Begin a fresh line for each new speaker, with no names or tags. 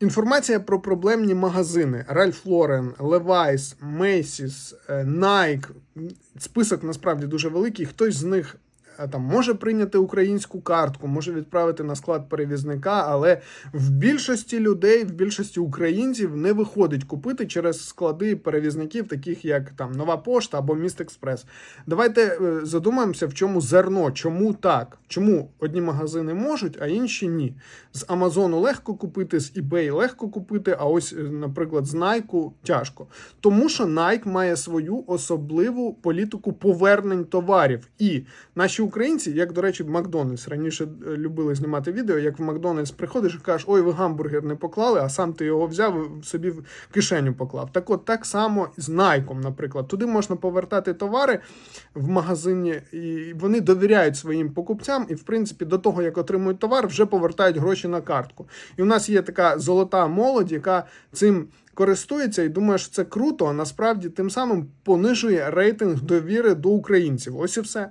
Інформація про проблемні магазини Ralph Lauren, Levi's, Macy's, Найк. Список насправді дуже великий. Хтось з них там може прийняти українську картку, може відправити на склад перевізника, але в більшості людей, в більшості українців не виходить купити через склади перевізників, таких як там Нова Пошта або Міст Експрес. Давайте е, задумаємося, в чому зерно, чому так? Чому одні магазини можуть, а інші ні. З Амазону легко купити, з eBay легко купити, а ось, е, наприклад, з Nike тяжко. Тому що Nike має свою особливу політику повернень товарів. І наші українці, як до речі, в Макдональдс раніше е, любили знімати відео, як в Макдональдс приходиш і кажеш, ой, ви гамбургер не поклали, а сам ти його взяв собі в кишеню поклав. Так от так само з Nike, наприклад. Туди можна повертати товари в магазині, і вони довіряють своїм покупцям, і в принципі до того, як отримують товар, вже повертають гроші на картку. І у нас є така золота молодь, яка цим. Користується і думає, що це круто, а насправді тим самим понижує рейтинг довіри до українців. Ось і все.